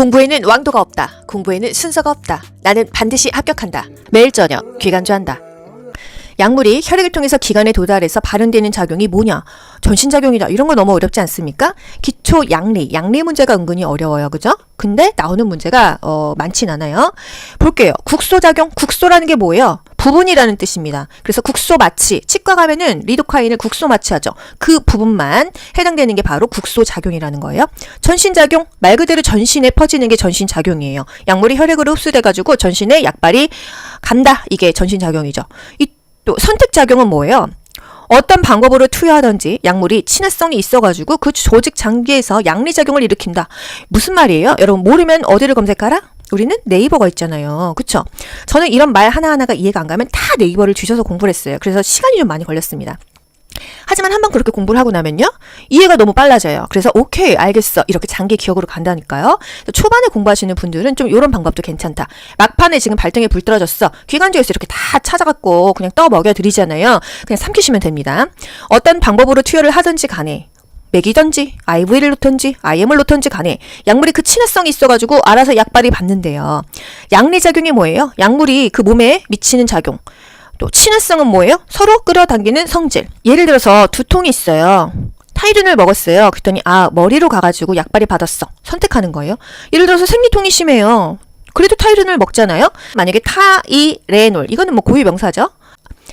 공부에는 왕도가 없다. 공부에는 순서가 없다. 나는 반드시 합격한다. 매일 저녁 귀간주한다. 약물이 혈액을 통해서 기관에 도달해서 발현되는 작용이 뭐냐? 전신작용이다. 이런 거 너무 어렵지 않습니까? 기초 양리, 양리 문제가 은근히 어려워요. 그죠? 근데 나오는 문제가 어, 많진 않아요. 볼게요. 국소작용, 국소라는 게 뭐예요? 부분이라는 뜻입니다. 그래서 국소 마취, 치과 가면은 리도카인을 국소 마취하죠. 그 부분만 해당되는 게 바로 국소 작용이라는 거예요. 전신 작용 말 그대로 전신에 퍼지는 게 전신 작용이에요. 약물이 혈액으로 흡수돼 가지고 전신에 약발이 간다. 이게 전신 작용이죠. 이 또 선택 작용은 뭐예요? 어떤 방법으로 투여하든지 약물이 친화성이 있어가지고 그 조직 장기에서 양리작용을 일으킨다. 무슨 말이에요? 여러분 모르면 어디를 검색하라? 우리는 네이버가 있잖아요. 그쵸? 저는 이런 말 하나하나가 이해가 안 가면 다 네이버를 주셔서 공부를 했어요. 그래서 시간이 좀 많이 걸렸습니다. 하지만 한번 그렇게 공부를 하고 나면요. 이해가 너무 빨라져요. 그래서 오케이, 알겠어. 이렇게 장기 기억으로 간다니까요. 초반에 공부하시는 분들은 좀 이런 방법도 괜찮다. 막판에 지금 발등에 불 떨어졌어. 기관지에서 이렇게 다 찾아갖고 그냥 떠 먹여 드리잖아요. 그냥 삼키시면 됩니다. 어떤 방법으로 투여를 하든지 간에 맥이든지 IV를 놓든지 IM을 놓든지 간에 약물이 그 친화성이 있어가지고 알아서 약발이 받는데요. 양리작용이 뭐예요? 약물이 그 몸에 미치는 작용. 또 친화성은 뭐예요? 서로 끌어당기는 성질. 예를 들어서 두통이 있어요. 타이른을 먹었어요. 그랬더니 아 머리로 가가지고 약발이 받았어. 선택하는 거예요. 예를 들어서 생리통이 심해요. 그래도 타이른을 먹잖아요. 만약에 타이레놀 이거는 뭐 고유 명사죠.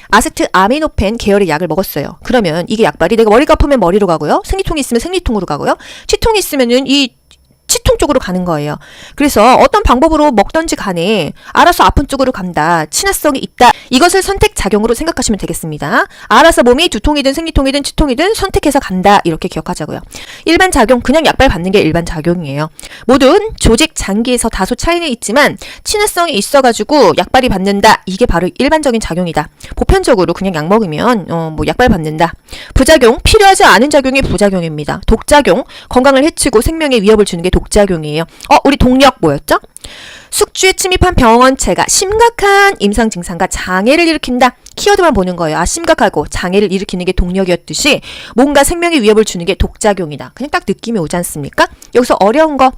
아세트 아미노펜 계열의 약을 먹었어요. 그러면 이게 약발이 내가 머리가 아프면 머리로 가고요. 생리통이 있으면 생리통으로 가고요. 치통이 있으면은 이 치통 쪽으로 가는 거예요. 그래서 어떤 방법으로 먹던지 간에 알아서 아픈 쪽으로 간다. 친화성이 있다. 이것을 선택 작용으로 생각하시면 되겠습니다. 알아서 몸이 두통이든 생리통이든 치통이든 선택해서 간다. 이렇게 기억하자고요. 일반 작용 그냥 약발 받는 게 일반 작용이에요. 모든 조직 장기에서 다소 차이는 있지만 친화성이 있어가지고 약발이 받는다. 이게 바로 일반적인 작용이다. 보편적으로 그냥 약 먹으면 어, 뭐 약발 받는다. 부작용 필요하지 않은 작용이 부작용입니다. 독작용 건강을 해치고 생명에 위협을 주는 게 독작용 이에요. 어, 우리 동력 뭐였죠? 숙주에 침입한 병원체가 심각한 임상 증상과 장애를 일으킨다. 키워드만 보는 거예요. 아, 심각하고 장애를 일으키는 게 동력이었듯이 뭔가 생명에 위협을 주는 게 독작용이다. 그냥 딱 느낌이 오지 않습니까? 여기서 어려운 거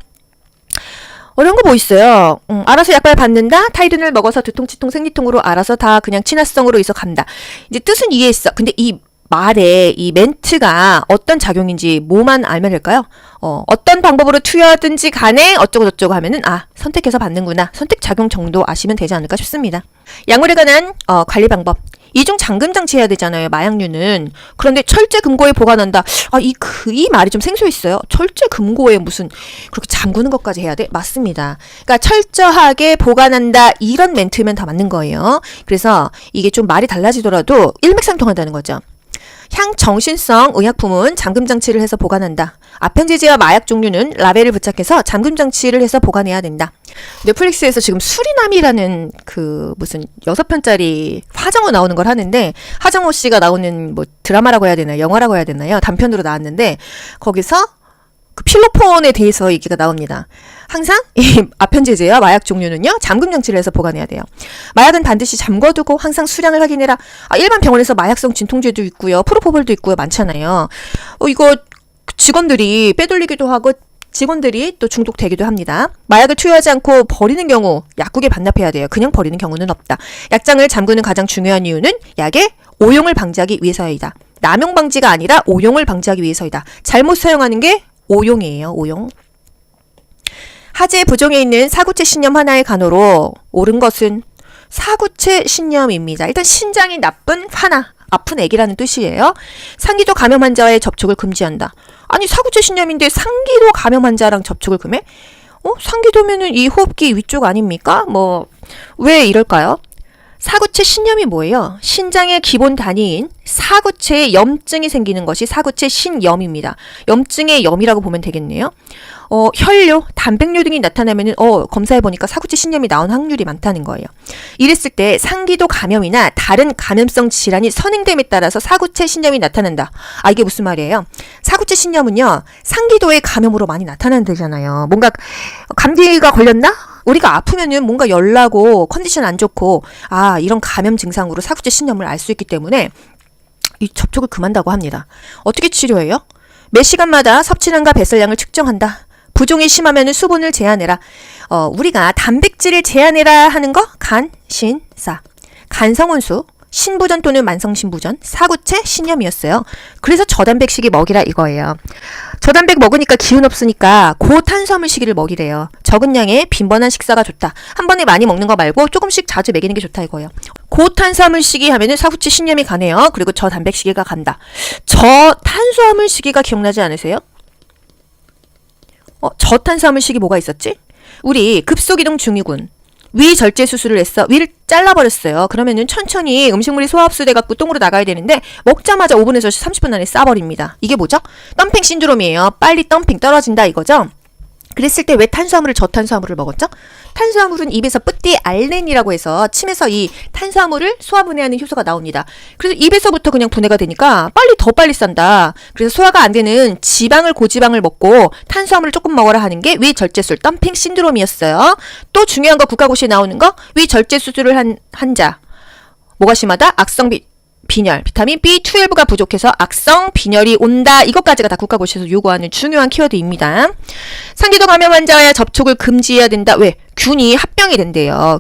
어려운 거 뭐 있어요? 음, 알아서 약발 받는다. 타이른을 먹어서 두통, 치통, 생리통으로 알아서 다 그냥 친화성으로 있어 간다. 이제 뜻은 이해했어. 근데 이 말에 이 멘트가 어떤 작용인지 뭐만 알면 될까요? 어, 어떤 방법으로 투여하든지 간에 어쩌고저쩌고 하면은 아 선택해서 받는구나. 선택 작용 정도 아시면 되지 않을까 싶습니다. 약물에 관한 어, 관리 방법. 이중 잠금 장치 해야 되잖아요 마약류는. 그런데 철제 금고에 보관한다. 아이 그이 말이 좀 생소했어요. 철제 금고에 무슨 그렇게 잠그는 것까지 해야 돼? 맞습니다. 그러니까 철저하게 보관한다 이런 멘트면 다 맞는 거예요. 그래서 이게 좀 말이 달라지더라도 일맥상통한다는 거죠 향정신성 의약품은 잠금 장치를 해서 보관한다. 아펜지지와 마약 종류는 라벨을 부착해서 잠금 장치를 해서 보관해야 된다. 넷플릭스에서 지금 수리남이라는 그 무슨 여섯 편짜리 화정호 나오는 걸 하는데 하정호 씨가 나오는 뭐 드라마라고 해야 되나요? 영화라고 해야 되나요? 단편으로 나왔는데 거기서 그 필로폰에 대해서 얘기가 나옵니다. 항상 이 아편제제와 마약 종류는요 잠금 장치를 해서 보관해야 돼요. 마약은 반드시 잠궈두고 항상 수량을 확인해라. 아, 일반 병원에서 마약성 진통제도 있고요, 프로포폴도 있고요, 많잖아요. 어, 이거 직원들이 빼돌리기도 하고 직원들이 또 중독되기도 합니다. 마약을 투여하지 않고 버리는 경우 약국에 반납해야 돼요. 그냥 버리는 경우는 없다. 약장을 잠그는 가장 중요한 이유는 약의 오용을 방지하기 위해서이다. 남용 방지가 아니라 오용을 방지하기 위해서이다. 잘못 사용하는 게 오용이에요. 오용. 하재 부종에 있는 사구체 신염 하나의 간호로 옳은 것은 사구체 신염입니다. 일단 신장이 나쁜 하나, 아픈 애기라는 뜻이에요. 상기도 감염 환자와의 접촉을 금지한다. 아니 사구체 신염인데 상기도 감염 환자랑 접촉을 금해? 어? 상기도면은 이 호흡기 위쪽 아닙니까? 뭐 왜 이럴까요? 사구체 신염이 뭐예요? 신장의 기본 단위인 사구체에 염증이 생기는 것이 사구체 신염입니다. 염증의 염이라고 보면 되겠네요. 어, 혈뇨, 단백뇨 등이 나타나면은 어, 검사해 보니까 사구체 신염이 나온 확률이 많다는 거예요. 이랬을 때 상기도 감염이나 다른 감염성 질환이 선행됨에 따라서 사구체 신염이 나타난다. 아, 이게 무슨 말이에요? 사구체 신염은요. 상기도의 감염으로 많이 나타난다잖아요. 뭔가 감기가 걸렸나? 우리가 아프면은 뭔가 열나고 컨디션 안 좋고 아 이런 감염 증상으로 사구체 신염을 알 수 있기 때문에 이 접촉을 금한다고 합니다. 어떻게 치료해요? 매 시간마다 섭취량과 배설량을 측정한다. 부종이 심하면 수분을 제한해라. 어, 우리가 단백질을 제한해라 하는 거 간 신 사. 간성원수, 신부전 또는 만성신부전, 사구체, 신염이었어요. 그래서 저단백식이 먹이라 이거예요. 저단백 먹으니까 기운 없으니까 고탄수화물 시기를 먹이래요. 적은 양의 빈번한 식사가 좋다. 한 번에 많이 먹는 거 말고 조금씩 자주 먹이는 게 좋다 이거예요. 고탄수화물 시기 하면은 사후치 신염이 가네요. 그리고 저단백 시기가 간다. 저탄수화물 시기가 기억나지 않으세요? 어, 저탄수화물 시기 뭐가 있었지? 우리 급속이동 중이군. 위 절제 수술을 했어. 위를 잘라버렸어요. 그러면은 천천히 음식물이 소화 흡수돼 갖고 똥으로 나가야 되는데 먹자마자 5분에서 30분 안에 싸버립니다. 이게 뭐죠? 덤핑 신드롬이에요. 빨리 덤핑 떨어진다 이거죠? 그랬을 때 왜 탄수화물을 저탄수화물을 먹었죠? 탄수화물은 입에서 뿌띠 알렌이라고 해서 침에서 이 탄수화물을 소화 분해하는 효소가 나옵니다. 그래서 입에서부터 그냥 분해가 되니까 빨리 더 빨리 싼다. 그래서 소화가 안 되는 지방을 고지방을 먹고 탄수화물을 조금 먹어라 하는 게 위절제술 덤핑 신드롬이었어요. 또 중요한 거 국가고시에 나오는 거 위절제 수술을 한 환자 뭐가 심하다? 악성 비, 빈혈, 비타민 B12가 부족해서 악성 빈혈이 온다. 이것까지가 다 국가고시에서 요구하는 중요한 키워드입니다. 상기도 감염 환자와의 접촉을 금지해야 된다. 왜? 균이 합병이 된대요.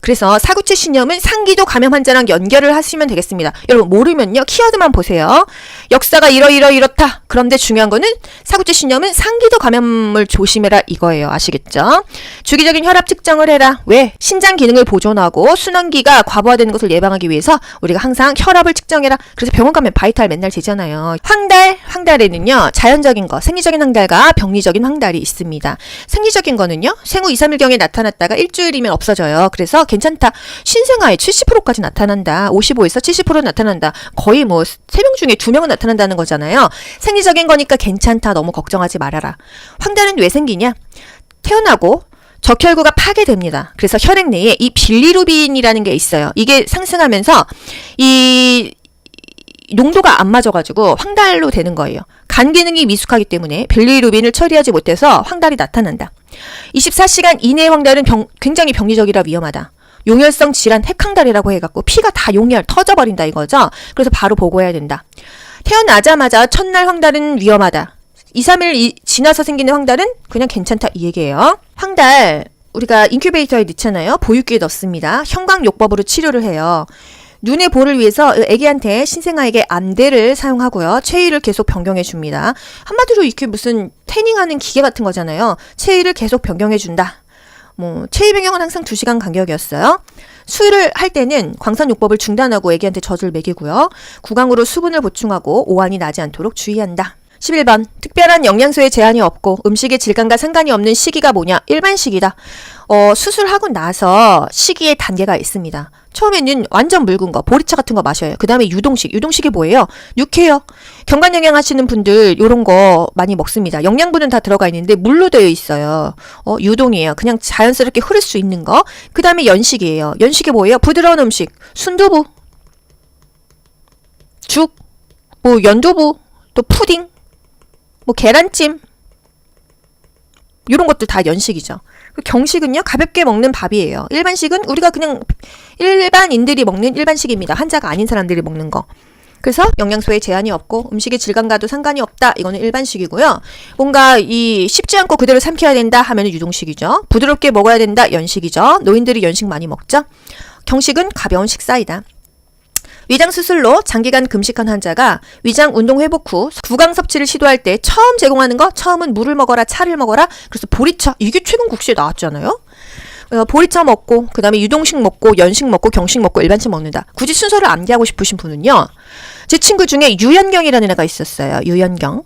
그래서 사구체 신염은 상기도 감염 환자랑 연결을 하시면 되겠습니다. 여러분 모르면요 키워드만 보세요. 역사가 이러이러 이렇다. 그런데 중요한 거는 사구체 신염은 상기도 감염을 조심해라 이거예요. 아시겠죠? 주기적인 혈압 측정을 해라. 왜? 신장 기능을 보존하고 순환기가 과부하되는 것을 예방하기 위해서 우리가 항상 혈압을 측정해라. 그래서 병원 가면 바이탈 맨날 재잖아요. 황달, 황달에는요 자연적인 거, 생리적인 황달과 병리적인 황달이 있습니다. 생리적인 거는요 생후 2, 3일경에 나타났다가 일주일이면 없어져요. 그래서 괜찮다. 신생아에 70%까지 나타난다. 55에서 70% 나타난다. 거의 뭐 3명 중에 2명은 나타난다는 거잖아요. 생리적인 거니까 괜찮다. 너무 걱정하지 말아라. 황달은 왜 생기냐? 태어나고 적혈구가 파괴됩니다. 그래서 혈액 내에 이 빌리루빈이라는 게 있어요. 이게 상승하면서 이 농도가 안 맞아가지고 황달로 되는 거예요. 간 기능이 미숙하기 때문에 빌리루빈을 처리하지 못해서 황달이 나타난다. 24시간 이내 황달은 병- 굉장히 병리적이라 위험하다. 용혈성 질환 핵황달이라고 해갖고 피가 다 용혈 터져버린다 이거죠. 그래서 바로 보고해야 된다. 태어나자마자 첫날 황달은 위험하다. 2, 3일 이- 지나서 생기는 황달은 그냥 괜찮다 이 얘기예요. 황달 우리가 인큐베이터에 넣잖아요. 보육기에 넣습니다. 형광요법으로 치료를 해요. 눈의 보를 위해서 아기한테 신생아에게 안대를 사용하고요. 체위를 계속 변경해 줍니다. 한마디로 이게 무슨 태닝하는 기계 같은 거잖아요. 체위를 계속 변경해 준다. 뭐 체위 변경은 항상 2시간 간격이었어요. 수유를 할 때는 광선요법을 중단하고 아기한테 젖을 먹이고요. 구강으로 수분을 보충하고 오한이 나지 않도록 주의한다. 11번. 특별한 영양소에 제한이 없고 음식의 질감과 상관이 없는 시기가 뭐냐? 일반식이다. 어, 수술하고 나서 시기의 단계가 있습니다. 처음에는 완전 묽은 거, 보리차 같은 거 마셔요. 그 다음에 유동식. 유동식이 뭐예요? 육회요. 경관 영양 하시는 분들 요런 거 많이 먹습니다. 영양분은 다 들어가 있는데 물로 되어 있어요. 어, 유동이에요. 그냥 자연스럽게 흐를 수 있는 거. 그 다음에 연식이에요. 연식이 뭐예요? 부드러운 음식. 순두부. 죽. 뭐 연두부. 또 푸딩. 뭐 계란찜 이런 것들 다 연식이죠. 그 경식은요 가볍게 먹는 밥이에요. 일반식은 우리가 그냥 일반인들이 먹는 일반식입니다. 환자가 아닌 사람들이 먹는 거. 그래서 영양소에 제한이 없고 음식의 질감과도 상관이 없다. 이거는 일반식이고요. 뭔가 이 쉽지 않고 그대로 삼켜야 된다 하면 유동식이죠. 부드럽게 먹어야 된다. 연식이죠. 노인들이 연식 많이 먹죠. 경식은 가벼운 식사이다. 위장 수술로 장기간 금식한 환자가 위장 운동 회복 후 구강 섭취를 시도할 때 처음 제공하는 거 처음은 물을 먹어라 차를 먹어라 그래서 보리차 이게 최근 국시에 나왔잖아요. 어, 보리차 먹고 그다음에 유동식 먹고 연식 먹고 경식 먹고 일반식 먹는다. 굳이 순서를 암기하고 싶으신 분은요. 제 친구 중에 유연경이라는 애가 있었어요. 유연경.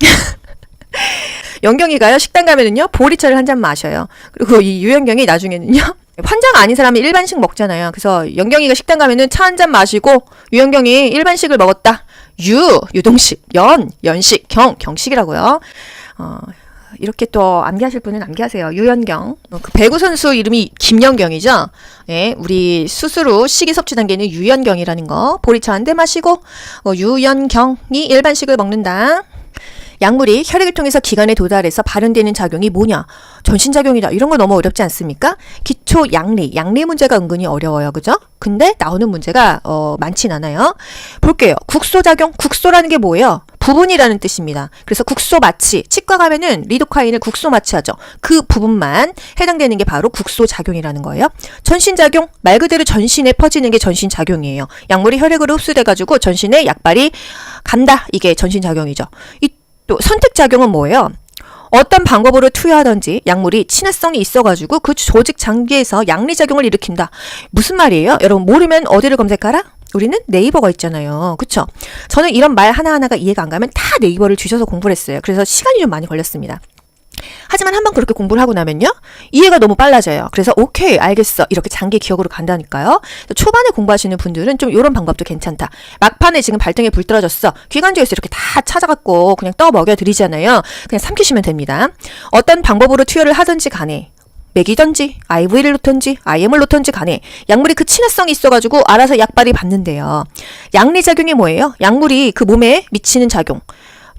연경이가요 식당 가면은요 보리차를 한 잔 마셔요. 그리고 이 유연경이 나중에는요 환자가 아닌 사람이 일반식 먹잖아요. 그래서 연경이가 식당 가면은 차 한 잔 마시고 유연경이 일반식을 먹었다. 유 유동식, 연 연식, 경 경식이라고요. 어, 이렇게 또 암기하실 분은 암기하세요. 유연경. 어, 그 배구 선수 이름이 김연경이죠. 예, 우리 후 식이 섭취 단계는 유연경이라는 거. 보리차 한 대 마시고 어, 유연경이 일반식을 먹는다. 약물이 혈액을 통해서 기관에 도달해서 발현되는 작용이 뭐냐? 전신작용이다. 이런 거 너무 어렵지 않습니까? 기초 양리, 양리 문제가 은근히 어려워요. 그죠? 근데 나오는 문제가 어, 많진 않아요. 볼게요. 국소작용, 국소라는 게 뭐예요? 부분이라는 뜻입니다. 그래서 국소 마취, 치과 가면은 리도카인을 국소 마취하죠. 그 부분만 해당되는 게 바로 국소 작용이라는 거예요. 전신 작용, 말 그대로 전신에 퍼지는 게 전신 작용이에요. 약물이 혈액으로 흡수돼 가지고 전신에 약발이 간다. 이게 전신 작용이죠. 이 또 선택 작용은 뭐예요? 어떤 방법으로 투여하든지 약물이 친화성이 있어가지고 그 조직 장기에서 양리작용을 일으킨다. 무슨 말이에요? 여러분 모르면 어디를 검색하라? 우리는 네이버가 있잖아요. 그쵸? 저는 이런 말 하나하나가 이해가 안 가면 다 네이버를 주셔서 공부를 했어요. 그래서 시간이 좀 많이 걸렸습니다. 하지만 한번 그렇게 공부를 하고 나면요. 이해가 너무 빨라져요. 그래서 오케이, 알겠어. 이렇게 장기 기억으로 간다니까요. 초반에 공부하시는 분들은 좀 이런 방법도 괜찮다. 막판에 지금 발등에 불 떨어졌어. 기관지에서 이렇게 다 찾아갖고 그냥 떠 먹여 드리잖아요. 그냥 삼키시면 됩니다. 어떤 방법으로 투여를 하든지 간에 맥이든지 IV를 놓든지 IM을 놓든지 간에 약물이 그 친화성이 있어가지고 알아서 약발이 받는데요. 양리작용이 뭐예요? 약물이 그 몸에 미치는 작용.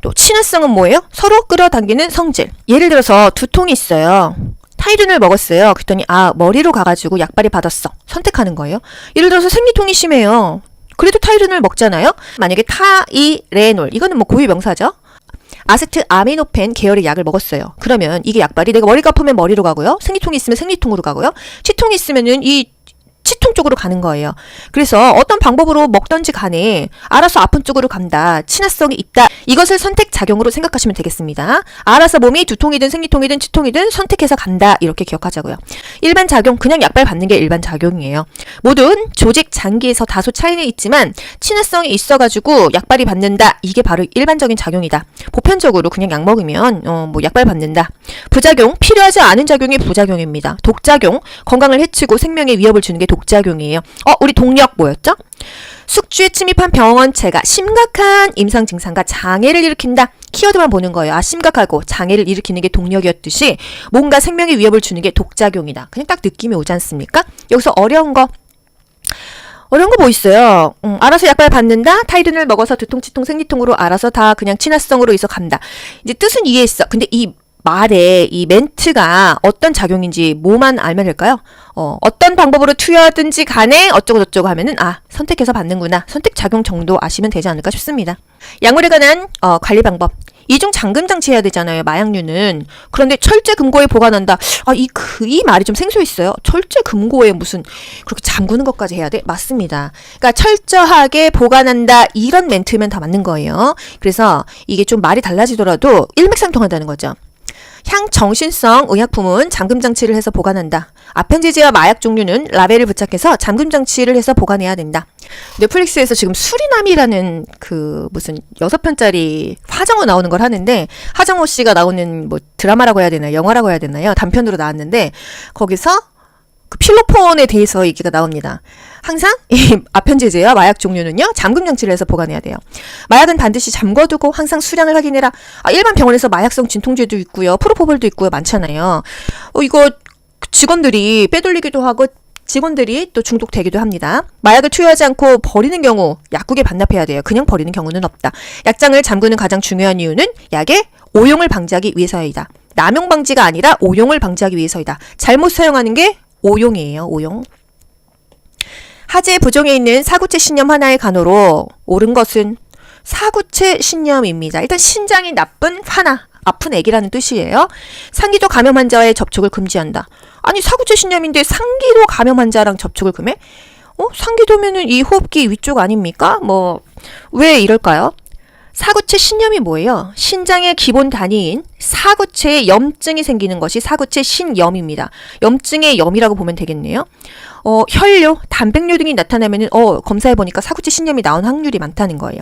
또 친화성은 뭐예요? 서로 끌어당기는 성질. 예를 들어서 두통이 있어요. 타이른을 먹었어요. 그랬더니 아 머리로 가가지고 약발이 받았어. 선택하는 거예요. 예를 들어서 생리통이 심해요. 그래도 타이른을 먹잖아요. 만약에 타이레놀 이거는 뭐 고유 명사죠. 아세트 아미노펜 계열의 약을 먹었어요. 그러면 이게 약발이 내가 머리가 아프면 머리로 가고요. 생리통이 있으면 생리통으로 가고요. 치통이 있으면은 이 치통 쪽으로 가는 거예요. 그래서 어떤 방법으로 먹던지 간에 알아서 아픈 쪽으로 간다. 친화성이 있다. 이것을 선택 작용으로 생각하시면 되겠습니다. 알아서 몸이 두통이든 생리통이든 치통이든 선택해서 간다. 이렇게 기억하자고요. 일반 작용 그냥 약발 받는 게 일반 작용이에요. 모든 조직 장기에서 다소 차이는 있지만 친화성이 있어 가지고 약발이 받는다. 이게 바로 일반적인 작용이다. 보편적으로 그냥 약 먹으면 어, 뭐 약발 받는다. 부작용 필요하지 않은 작용이 부작용입니다. 독작용 건강을 해치고 생명에 위협을 주는 게 독 작용이에요. 어, 우리 동력 뭐였죠? 숙주에 침입한 병원체가 심각한 임상 증상과 장애를 일으킨다. 키워드만 보는 거예요. 아, 심각하고 장애를 일으키는 게 동력이었듯이 뭔가 생명에 위협을 주는 게 독작용이다. 그냥 딱 느낌이 오지 않습니까? 여기서 어려운 거 어려운 거 뭐 있어요? 음, 알아서 약발 받는다. 타이른을 먹어서 두통, 치통, 생리통으로 알아서 다 그냥 친화성으로 있어 간다. 이제 뜻은 이해했어. 근데 이 말에 이 멘트가 어떤 작용인지 뭐만 알면 될까요? 어, 어떤 방법으로 투여하든지 간에 어쩌고저쩌고 하면은 아 선택해서 받는구나. 선택 작용 정도 아시면 되지 않을까 싶습니다. 약물에 관한 어, 관리 방법. 이중 잠금 장치 해야 되잖아요 마약류는. 그런데 철제 금고에 보관한다. 아이 그이 말이 좀 생소했어요. 철제 금고에 무슨 그렇게 잠그는 것까지 해야 돼? 맞습니다. 그러니까 철저하게 보관한다 이런 멘트면 다 맞는 거예요. 그래서 이게 좀 말이 달라지더라도 일맥상통한다는 거죠 향정신성 의약품은 잠금 장치를 해서 보관한다. 아펜지지와 마약 종류는 라벨을 부착해서 잠금 장치를 해서 보관해야 된다. 넷플릭스에서 지금 수리남이라는 그 무슨 여섯 편짜리 화정호 나오는 걸 하는데 하정호 씨가 나오는 뭐 드라마라고 해야 되나요? 영화라고 해야 되나요? 단편으로 나왔는데 거기서 그 필로폰에 대해서 얘기가 나옵니다. 항상 이 아편제제와 마약 종류는요 잠금 장치를 해서 보관해야 돼요. 마약은 반드시 잠궈두고 항상 수량을 확인해라. 아, 일반 병원에서 마약성 진통제도 있고요, 프로포폴도 있고요, 많잖아요. 어, 이거 직원들이 빼돌리기도 하고 직원들이 또 중독되기도 합니다. 마약을 투여하지 않고 버리는 경우 약국에 반납해야 돼요. 그냥 버리는 경우는 없다. 약장을 잠그는 가장 중요한 이유는 약의 오용을 방지하기 위해서이다. 남용 방지가 아니라 오용을 방지하기 위해서이다. 잘못 사용하는 게 오용이에요. 오용. 하재 부종에 있는 사구체 신염 하나의 간호로 옳은 것은 사구체 신염입니다. 일단 신장이 나쁜 하나, 아픈 애기라는 뜻이에요. 상기도 감염 환자와의 접촉을 금지한다. 아니 사구체 신염인데 상기도 감염 환자랑 접촉을 금해? 어? 상기도면은 이 호흡기 위쪽 아닙니까? 뭐 왜 이럴까요? 사구체 신염이 뭐예요? 신장의 기본 단위인 사구체에 염증이 생기는 것이 사구체 신염입니다. 염증의 염이라고 보면 되겠네요. 어, 혈뇨, 단백뇨 등이 나타나면은 어, 검사해 보니까 사구체 신염이 나온 확률이 많다는 거예요.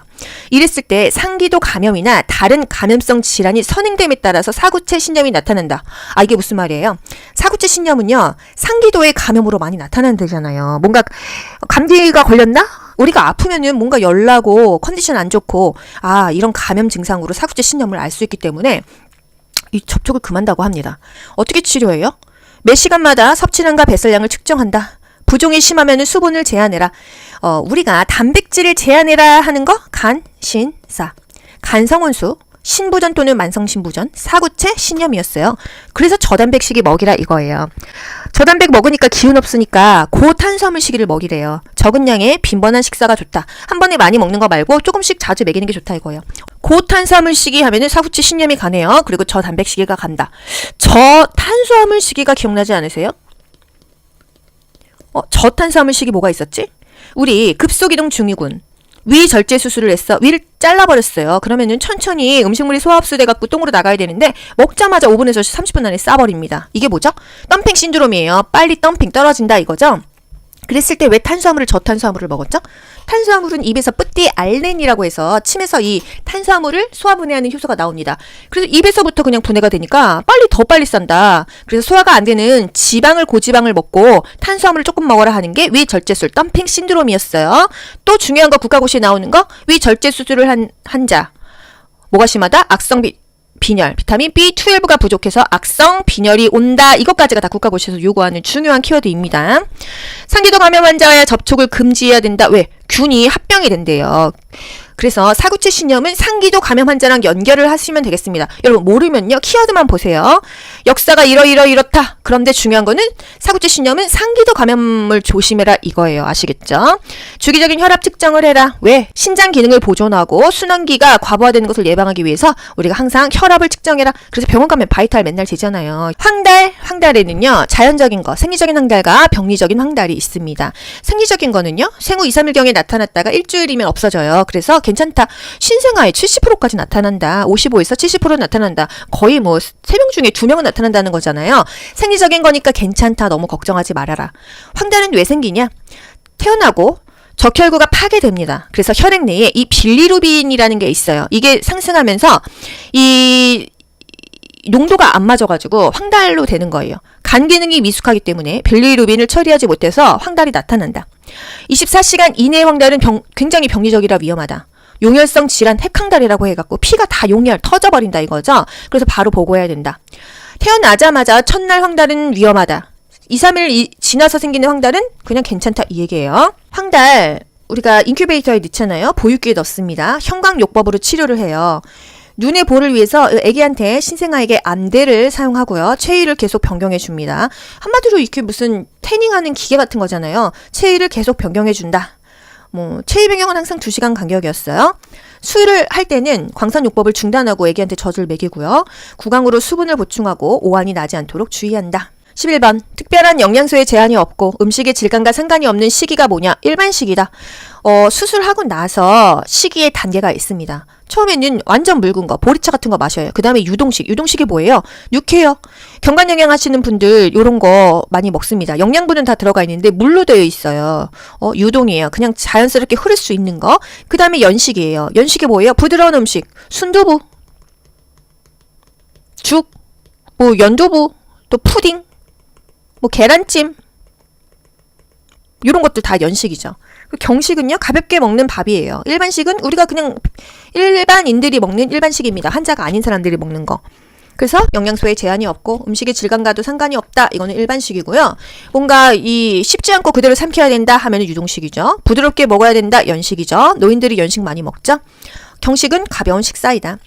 이랬을 때 상기도 감염이나 다른 감염성 질환이 선행됨에 따라서 사구체 신염이 나타난다. 아 이게 무슨 말이에요? 사구체 신염은요 상기도의 감염으로 많이 나타난다잖아요. 뭔가 감기가 걸렸나? 우리가 아프면은 뭔가 열나고 컨디션 안 좋고 아 이런 감염 증상으로 사구체 신염을 알 수 있기 때문에 이 접촉을 금한다고 합니다. 어떻게 치료해요? 매 시간마다 섭취량과 배설량을 측정한다. 부종이 심하면 수분을 제한해라. 어, 우리가 단백질을 제한해라 하는 거 간 신 사. 간성원수, 신부전 또는 만성신부전, 사구체, 신염이었어요. 그래서 저단백식이 먹이라 이거예요. 저단백 먹으니까 기운 없으니까 고탄수화물 시기를 먹이래요. 적은 양의 빈번한 식사가 좋다. 한 번에 많이 먹는 거 말고 조금씩 자주 먹이는 게 좋다 이거예요. 고탄수화물 시기 하면은 사구체 신염이 가네요. 그리고 저단백 시기가 간다. 저탄수화물 시기가 기억나지 않으세요? 어, 저탄수화물 시기 뭐가 있었지? 우리 급속이동 중이군. 위 절제 수술을 했어. 위를 잘라버렸어요. 그러면은 천천히 음식물이 소화 흡수돼 갖고 똥으로 나가야 되는데 먹자마자 5분에서 30분 안에 싸버립니다. 이게 뭐죠? 덤핑 신드롬이에요. 빨리 덤핑 떨어진다 이거죠? 그랬을 때 왜 탄수화물을 저탄수화물을 먹었죠? 탄수화물은 입에서 뿌띠 알렌이라고 해서 침에서 이 탄수화물을 소화 분해하는 효소가 나옵니다. 그래서 입에서부터 그냥 분해가 되니까 빨리 더 빨리 싼다. 그래서 소화가 안 되는 지방을 고지방을 먹고 탄수화물을 조금 먹어라 하는 게 위절제술 덤핑 신드롬이었어요. 또 중요한 거 국가고시에 나오는 거 위절제 수술을 한 환자 뭐가 심하다? 악성 비, 빈혈, 비타민 B12가 부족해서 악성 빈혈이 온다. 이것까지가 다 국가고시에서 요구하는 중요한 키워드입니다. 상기도 감염 환자와의 접촉을 금지해야 된다. 왜? 균이 합병이 된대요. 그래서 사구체 신염은 상기도 감염 환자랑 연결을 하시면 되겠습니다. 여러분 모르면요 키워드만 보세요. 역사가 이러이러 이렇다. 그런데 중요한 거는 사구체 신염은 상기도 감염을 조심해라 이거예요. 아시겠죠? 주기적인 혈압 측정을 해라. 왜? 신장 기능을 보존하고 순환기가 과부하되는 것을 예방하기 위해서 우리가 항상 혈압을 측정해라. 그래서 병원 가면 바이탈 맨날 재잖아요. 황달, 황달에는요 자연적인 거, 생리적인 황달과 병리적인 황달이 있습니다. 생리적인 거는요 생후 2, 3일경에 나타났다가 일주일이면 없어져요. 그래서 괜찮다. 신생아에 70%까지 나타난다. 55에서 70% 나타난다. 거의 뭐 3명 중에 2명은 나타난다는 거잖아요. 생리적인 거니까 괜찮다. 너무 걱정하지 말아라. 황달은 왜 생기냐? 태어나고 적혈구가 파괴됩니다. 그래서 혈액 내에 이 빌리루빈이라는 게 있어요. 이게 상승하면서 이 농도가 안 맞아가지고 황달로 되는 거예요. 간 기능이 미숙하기 때문에 빌리루빈을 처리하지 못해서 황달이 나타난다. 24시간 이내의 황달은 병- 굉장히 병리적이라 위험하다. 용혈성 질환 핵황달이라고 해갖고 피가 다 용혈 터져버린다 이거죠. 그래서 바로 보고해야 된다. 태어나자마자 첫날 황달은 위험하다. 2, 3일 이- 지나서 생기는 황달은 그냥 괜찮다 이 얘기예요. 황달 우리가 인큐베이터에 넣잖아요. 보육기에 넣습니다. 형광요법으로 치료를 해요. 눈의 보를 위해서 아기한테 신생아에게 안대를 사용하고요. 체위를 계속 변경해 줍니다. 한마디로 이렇게 무슨 태닝하는 기계 같은 거잖아요. 체위를 계속 변경해 준다. 뭐 체위 변경은 항상 2시간 간격이었어요. 수유를 할 때는 광선요법을 중단하고 아기한테 젖을 먹이고요. 구강으로 수분을 보충하고 오한이 나지 않도록 주의한다. 11번. 특별한 영양소에 제한이 없고 음식의 질감과 상관이 없는 시기가 뭐냐? 일반식이다. 어, 수술하고 나서 시기의 단계가 있습니다. 처음에는 완전 묽은 거, 보리차 같은 거 마셔요. 그 다음에 유동식. 유동식이 뭐예요? 육회요. 경관 영양 하시는 분들 요런 거 많이 먹습니다. 영양분은 다 들어가 있는데 물로 되어 있어요. 어, 유동이에요. 그냥 자연스럽게 흐를 수 있는 거. 그 다음에 연식이에요. 연식이 뭐예요? 부드러운 음식. 순두부. 죽. 뭐 연두부. 또 푸딩. 뭐 계란찜. 요런 것들 다 연식이죠. 그 경식은요 가볍게 먹는 밥이에요. 일반식은 우리가 그냥 일반인들이 먹는 일반식입니다. 환자가 아닌 사람들이 먹는 거. 그래서 영양소에 제한이 없고 음식의 질감과도 상관이 없다. 이거는 일반식이고요. 뭔가 이 씹지 않고 그대로 삼켜야 된다 하면은 유동식이죠. 부드럽게 먹어야 된다. 연식이죠. 노인들이 연식 많이 먹죠. 경식은 가벼운 식사이다.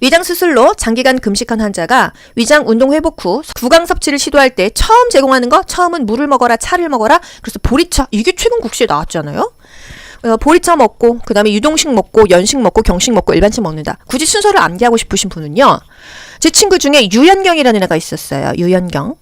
위장 수술로 장기간 금식한 환자가 위장 운동 회복 후 구강 섭취를 시도할 때 처음 제공하는 거 처음은 물을 먹어라 차를 먹어라 그래서 보리차 이게 최근 국시에 나왔잖아요. 어, 보리차 먹고 그다음에 유동식 먹고 연식 먹고 경식 먹고 일반식 먹는다. 굳이 순서를 암기하고 싶으신 분은요. 제 친구 중에 유연경이라는 애가 있었어요. 유연경.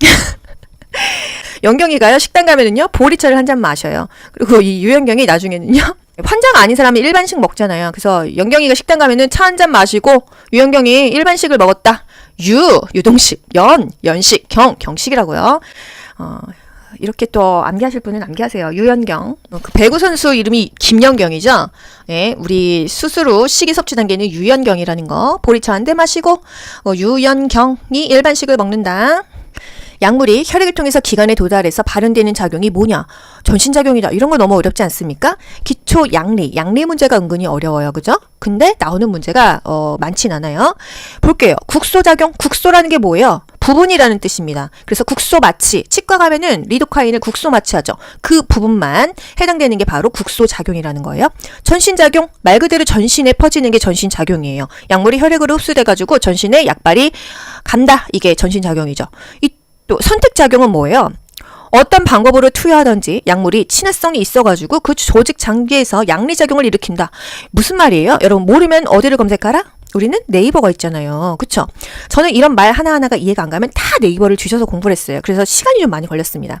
연경이가요 식당 가면은요 보리차를 한 잔 마셔요. 그리고 이 유연경이 나중에는요 환자가 아닌 사람이 일반식 먹잖아요. 그래서 연경이가 식당 가면은 차 한 잔 마시고 유연경이 일반식을 먹었다. 유 유동식 연 연식 경 경식이라고요. 어, 이렇게 또 암기하실 분은 암기하세요. 유연경. 어, 그 배구 선수 이름이 김연경이죠. 예, 우리 후 식이 섭취 단계는 유연경이라는 거. 보리차 한 대 마시고 어, 유연경이 일반식을 먹는다. 약물이 혈액을 통해서 기관에 도달해서 발현되는 작용이 뭐냐? 전신작용이다. 이런 거 너무 어렵지 않습니까? 기초 양리, 양리 문제가 은근히 어려워요. 그죠? 근데 나오는 문제가 어, 많진 않아요. 볼게요. 국소작용, 국소라는 게 뭐예요? 부분이라는 뜻입니다. 그래서 국소 마취, 치과 가면은 리도카인을 국소 마취하죠. 그 부분만 해당되는 게 바로 국소 작용이라는 거예요. 전신 작용 말 그대로 전신에 퍼지는 게 전신 작용이에요. 약물이 혈액으로 흡수돼 가지고 전신에 약발이 간다. 이게 전신 작용이죠. 이 또 선택 작용은 뭐예요? 어떤 방법으로 투여하든지 약물이 친화성이 있어가지고 그 조직 장기에서 양리작용을 일으킨다. 무슨 말이에요? 여러분 모르면 어디를 검색하라? 우리는 네이버가 있잖아요. 그쵸? 저는 이런 말 하나하나가 이해가 안 가면 다 네이버를 주셔서 공부를 했어요. 그래서 시간이 좀 많이 걸렸습니다.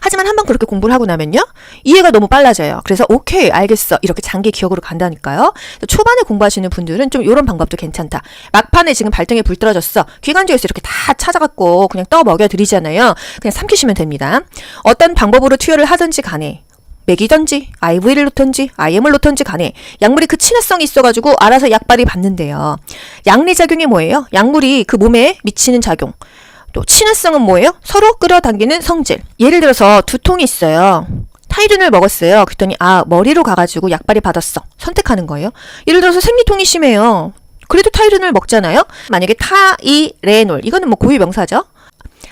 하지만 한번 그렇게 공부를 하고 나면요. 이해가 너무 빨라져요. 그래서 오케이 알겠어. 이렇게 장기 기억으로 간다니까요. 초반에 공부하시는 분들은 좀 이런 방법도 괜찮다. 막판에 지금 발등에 불 떨어졌어. 기관지에서 이렇게 다 찾아갖고 그냥 떠 먹여 드리잖아요. 그냥 삼키시면 됩니다. 어떤 방법으로 투여를 하든지 간에 맥이든지 IV를 놓든지 IM을 놓든지 간에 약물이 그 친화성이 있어가지고 알아서 약발이 받는데요. 양리작용이 뭐예요? 약물이 그 몸에 미치는 작용. 또 친화성은 뭐예요? 서로 끌어당기는 성질. 예를 들어서 두통이 있어요. 타이른을 먹었어요. 그랬더니 아 머리로 가가지고 약발이 받았어. 선택하는 거예요. 예를 들어서 생리통이 심해요. 그래도 타이른을 먹잖아요. 만약에 타이레놀 이거는 뭐 고유 명사죠.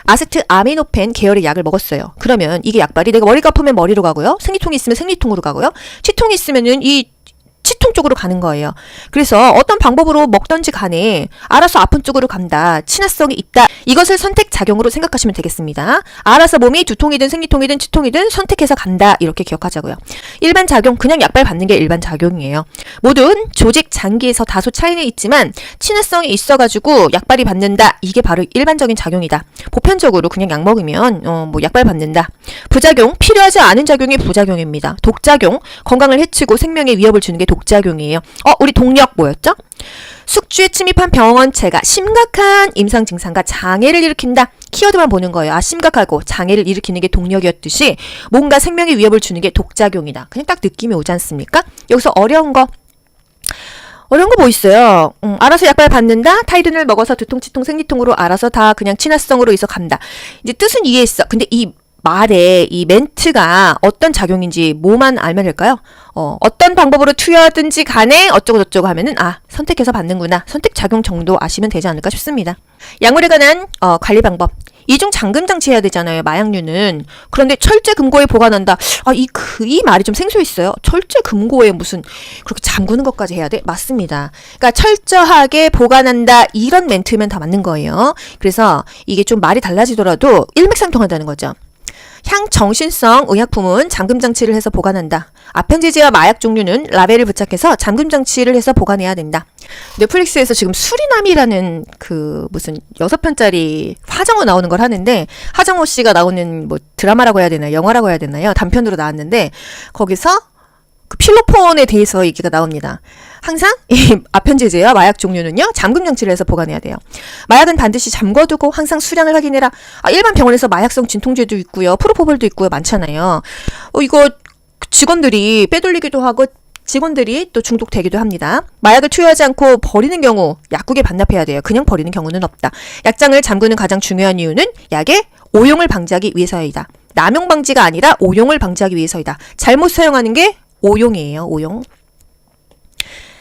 아세트 아미노펜 계열의 약을 먹었어요. 그러면 이게 약발이 내가 머리가 아프면 머리로 가고요. 생리통이 있으면 생리통으로 가고요. 치통이 있으면은 이 치통 쪽으로 가는 거예요. 그래서 어떤 방법으로 먹던지 간에 알아서 아픈 쪽으로 간다. 친화성이 있다. 이것을 선택 작용으로 생각하시면 되겠습니다. 알아서 몸이 두통이든 생리통이든 치통이든 선택해서 간다. 이렇게 기억하자고요. 일반 작용 그냥 약발 받는 게 일반 작용이에요. 모든 조직 장기에서 다소 차이는 있지만 친화성이 있어 가지고 약발이 받는다. 이게 바로 일반적인 작용이다. 보편적으로 그냥 약 먹으면 어, 뭐 약발 받는다. 부작용 필요하지 않은 작용이 부작용입니다. 독작용 건강을 해치고 생명에 위협을 주는 게 독 작용이에요. 어, 우리 동력 뭐였죠? 숙주에 침입한 병원체가 심각한 임상 증상과 장애를 일으킨다. 키워드만 보는 거예요. 아, 심각하고 장애를 일으키는 게 동력이었듯이 뭔가 생명에 위협을 주는 게 독작용이다. 그냥 딱 느낌이 오지 않습니까? 여기서 어려운 거 어려운 거 뭐 있어요? 음, 알아서 약발 받는다? 타이른을 먹어서 두통, 치통, 생리통으로 알아서 다 그냥 친화성으로 있어 간다. 이제 뜻은 이해했어. 근데 이 말에 이 멘트가 어떤 작용인지 뭐만 알면 될까요? 어, 어떤 방법으로 투여하든지 간에 어쩌고 저쩌고 하면은 아 선택해서 받는구나. 선택 작용 정도 아시면 되지 않을까 싶습니다. 약물에 관한 어, 관리 방법. 이중 잠금 장치 해야 되잖아요 마약류는. 그런데 철제 금고에 보관한다. 아이 그이 말이 좀 생소 있어요. 철제 금고에 무슨 그렇게 잠그는 것까지 해야 돼? 맞습니다. 그러니까 철저하게 보관한다 이런 멘트면 다 맞는 거예요. 그래서 이게 좀 말이 달라지더라도 일맥상통한다는 거죠 향정신성 의약품은 잠금 장치를 해서 보관한다. 아펜지지와 마약 종류는 라벨을 부착해서 잠금 장치를 해서 보관해야 된다. 넷플릭스에서 지금 수리남이라는 그 무슨 여섯 편짜리 화정호 나오는 걸 하는데 하정호 씨가 나오는 뭐 드라마라고 해야 되나요? 영화라고 해야 되나요? 단편으로 나왔는데 거기서 그 필로폰에 대해서 얘기가 나옵니다. 항상 이 아편제제와 마약 종류는요 잠금 장치를 해서 보관해야 돼요. 마약은 반드시 잠궈두고 항상 수량을 확인해라. 아, 일반 병원에서 마약성 진통제도 있고요, 프로포폴도 있고요, 많잖아요. 어, 이거 직원들이 빼돌리기도 하고 직원들이 또 중독되기도 합니다. 마약을 투여하지 않고 버리는 경우 약국에 반납해야 돼요. 그냥 버리는 경우는 없다. 약장을 잠그는 가장 중요한 이유는 약의 오용을 방지하기 위해서이다. 남용 방지가 아니라 오용을 방지하기 위해서이다. 잘못 사용하는 게 오용이에요. 오용.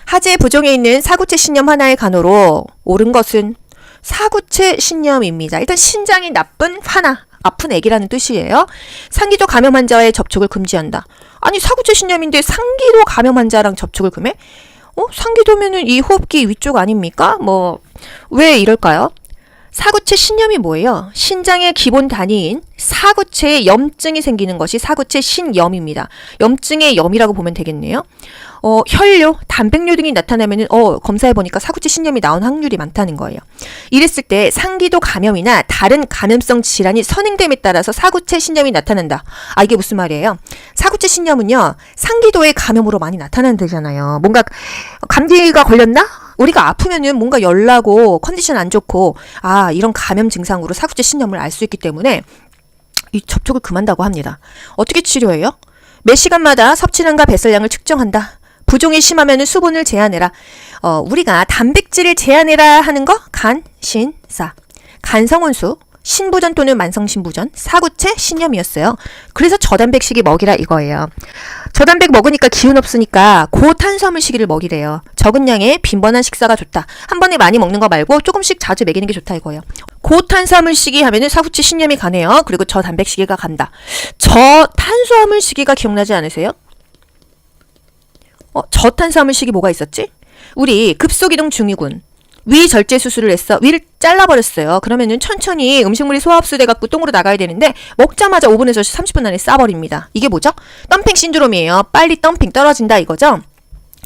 하재 부종에 있는 사구체 신념 하나의 간호로 옳은 것은 사구체 신념입니다. 일단 신장이 나쁜 화나 아픈 애기라는 뜻이에요. 상기도 감염 환자와의 접촉을 금지한다. 아니 사구체 신념인데 상기도 감염 환자랑 접촉을 금해? 어? 상기도면은 이 호흡기 위쪽 아닙니까? 뭐 왜 이럴까요? 사구체 신염이 뭐예요? 신장의 기본 단위인 사구체에 염증이 생기는 것이 사구체 신염입니다. 염증의 염이라고 보면 되겠네요. 어, 혈뇨, 단백뇨 등이 나타나면은 어, 검사해 보니까 사구체 신염이 나온 확률이 많다는 거예요. 이랬을 때 상기도 감염이나 다른 감염성 질환이 선행됨에 따라서 사구체 신염이 나타난다. 아 이게 무슨 말이에요? 사구체 신염은요 상기도의 감염으로 많이 나타난다잖아요. 뭔가 감기가 걸렸나? 우리가 아프면은 뭔가 열나고 컨디션 안 좋고 아 이런 감염 증상으로 사구체 신염을 알 수 있기 때문에 이 접촉을 금한다고 합니다. 어떻게 치료해요? 매 시간마다 섭취량과 배설량을 측정한다. 부종이 심하면 수분을 제한해라. 어, 우리가 단백질을 제한해라 하는 거 간 신 사. 간성원수, 신부전 또는 만성신부전, 사구체, 신염이었어요. 그래서 저단백식이 먹이라 이거예요. 저단백 먹으니까 기운 없으니까 고탄수화물 시기를 먹이래요. 적은 양의 빈번한 식사가 좋다. 한 번에 많이 먹는 거 말고 조금씩 자주 먹이는 게 좋다 이거예요. 고탄수화물 시기 하면은 사구체 신염이 가네요. 그리고 저단백 시기가 간다. 저탄수화물 시기가 기억나지 않으세요? 어, 저탄수화물 시기 뭐가 있었지? 우리 급속이동 중이군. 위 절제 수술을 했어. 위를 잘라버렸어요. 그러면은 천천히 음식물이 소화 흡수돼 갖고 똥으로 나가야 되는데 먹자마자 5분에서 30분 안에 싸버립니다. 이게 뭐죠? 덤핑 신드롬이에요. 빨리 덤핑 떨어진다 이거죠?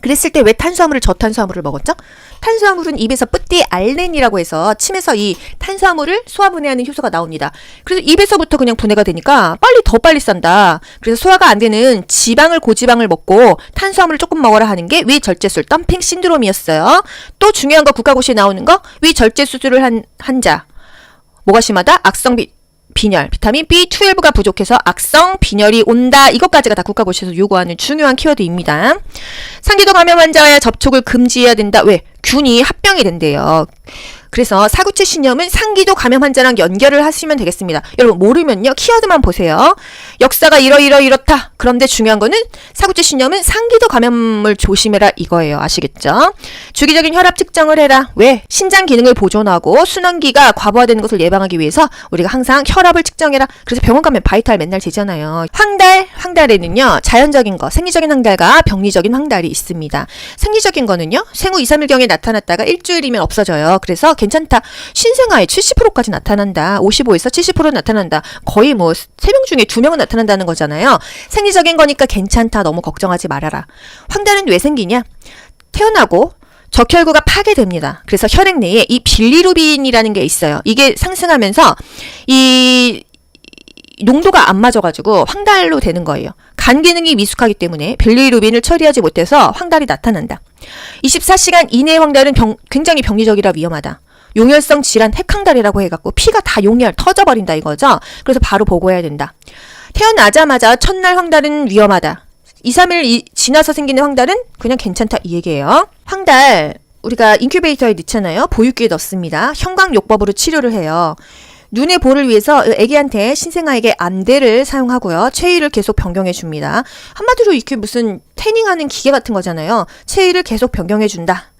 그랬을 때 왜 탄수화물을 저탄수화물을 먹었죠? 탄수화물은 입에서 뿌띠 알렌이라고 해서 침에서 이 탄수화물을 소화 분해하는 효소가 나옵니다. 그래서 입에서부터 그냥 분해가 되니까 빨리 더 빨리 싼다. 그래서 소화가 안 되는 지방을 고지방을 먹고 탄수화물을 조금 먹어라 하는 게 위절제술 덤핑 신드롬이었어요. 또 중요한 거 국가고시에 나오는 거 위절제 수술을 한 환자 뭐가 심하다? 악성 비, 빈혈, 비타민 B12가 부족해서 악성 빈혈이 온다. 이것까지가 다 국가고시에서 요구하는 중요한 키워드입니다. 상기도 감염 환자와의 접촉을 금지해야 된다. 왜? 균이 합병이 된대요. 그래서 사구체 신염은 상기도 감염 환자랑 연결을 하시면 되겠습니다. 여러분 모르면요 키워드만 보세요. 역사가 이러이러 이렇다. 그런데 중요한 거는 사구체 신염은 상기도 감염을 조심해라 이거예요. 아시겠죠? 주기적인 혈압 측정을 해라. 왜? 신장 기능을 보존하고 순환기가 과부하되는 것을 예방하기 위해서 우리가 항상 혈압을 측정해라. 그래서 병원 가면 바이탈 맨날 재잖아요. 황달, 황달에는요 자연적인 거, 생리적인 황달과 병리적인 황달이 있습니다. 생리적인 거는요 생후 2, 3일경에 나타났다가 일주일이면 없어져요. 그래서 괜찮다. 신생아에 70%까지 나타난다. 55에서 70% 나타난다. 거의 뭐 3명 중에 2명은 나타난다는 거잖아요. 생리적인 거니까 괜찮다. 너무 걱정하지 말아라. 황달은 왜 생기냐? 태어나고 적혈구가 파괴됩니다. 그래서 혈액 내에 이 빌리루빈이라는 게 있어요. 이게 상승하면서 이 농도가 안 맞아가지고 황달로 되는 거예요. 간 기능이 미숙하기 때문에 빌리루빈을 처리하지 못해서 황달이 나타난다. 24시간 이내의 황달은 병- 굉장히 병리적이라 위험하다. 용혈성 질환 핵황달이라고 해갖고 피가 다 용혈 터져버린다 이거죠. 그래서 바로 보고해야 된다. 태어나자마자 첫날 황달은 위험하다. 2, 3일 이- 지나서 생기는 황달은 그냥 괜찮다 이 얘기예요. 황달 우리가 인큐베이터에 넣잖아요. 보육기에 넣습니다. 형광요법으로 치료를 해요. 눈의 볼을 위해서 아기한테 신생아에게 안대를 사용하고요. 체위를 계속 변경해 줍니다. 한마디로 이렇게 무슨 태닝하는 기계 같은 거잖아요. 체위를 계속 변경해 준다.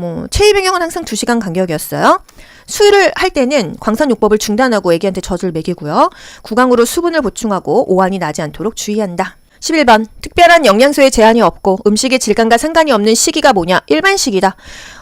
뭐 체위 변경은 항상 2시간 간격이었어요. 수유를 할 때는 광선요법을 중단하고 아기한테 젖을 먹이고요. 구강으로 수분을 보충하고 오한이 나지 않도록 주의한다. 11번. 특별한 영양소에 제한이 없고 음식의 질감과 상관이 없는 시기가 뭐냐? 일반식이다.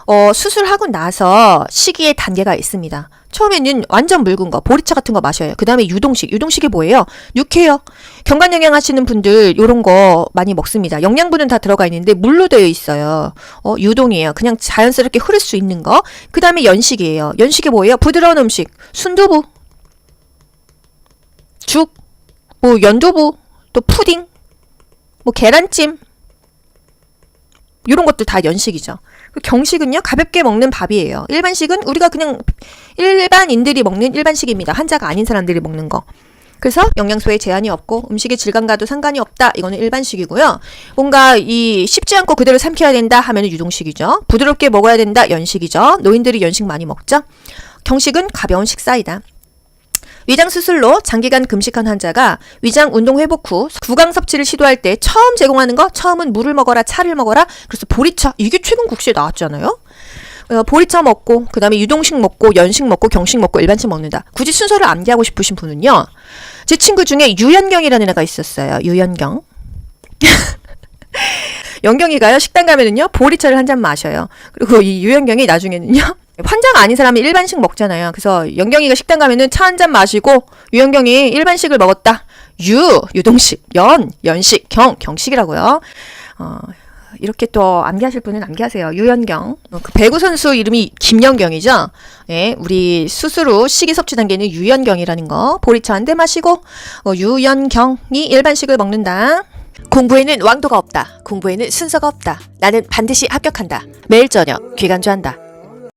어, 수술하고 나서 시기의 단계가 있습니다. 처음에는 완전 묽은 거, 보리차 같은 거 마셔요. 그 다음에 유동식. 유동식이 뭐예요? 육회요. 경관영양 하시는 분들 요런 거 많이 먹습니다. 영양분은 다 들어가 있는데 물로 되어 있어요. 어, 유동이에요. 그냥 자연스럽게 흐를 수 있는 거. 그 다음에 연식이에요. 연식이 뭐예요? 부드러운 음식. 순두부. 죽. 뭐 연두부. 또 푸딩. 뭐 계란찜 이런 것들 다 연식이죠. 그 경식은요 가볍게 먹는 밥이에요. 일반식은 우리가 그냥 일반인들이 먹는 일반식입니다. 환자가 아닌 사람들이 먹는 거. 그래서 영양소에 제한이 없고 음식의 질감과도 상관이 없다. 이거는 일반식이고요. 뭔가 이 씹지 않고 그대로 삼켜야 된다 하면 유동식이죠. 부드럽게 먹어야 된다. 연식이죠. 노인들이 연식 많이 먹죠. 경식은 가벼운 식사이다. 위장 수술로 장기간 금식한 환자가 위장 운동 회복 후 구강 섭취를 시도할 때 처음 제공하는 거 처음은 물을 먹어라 차를 먹어라 그래서 보리차 이게 최근 국시에 나왔잖아요. 어, 보리차 먹고 그다음에 유동식 먹고 연식 먹고 경식 먹고 일반식 먹는다. 굳이 순서를 암기하고 싶으신 분은요. 제 친구 중에 유연경이라는 애가 있었어요. 유연경. 연경이가요 식당 가면은요 보리차를 한 잔 마셔요. 그리고 이 유연경이 나중에는요 환자가 아닌 사람이 일반식 먹잖아요. 그래서 연경이가 식당 가면은 차 한 잔 마시고 유연경이 일반식을 먹었다. 유 유동식, 연 연식, 경 경식이라고요. 어, 이렇게 또 암기하실 분은 암기하세요. 유연경. 어, 그 배구 선수 이름이 김연경이죠. 예, 우리 후 식이 섭취 단계는 유연경이라는 거. 보리차 한 대 마시고 어, 유연경이 일반식을 먹는다. 공부에는 왕도가 없다. 공부에는 순서가 없다. 나는 반드시 합격한다. 매일 저녁 귀간주한다.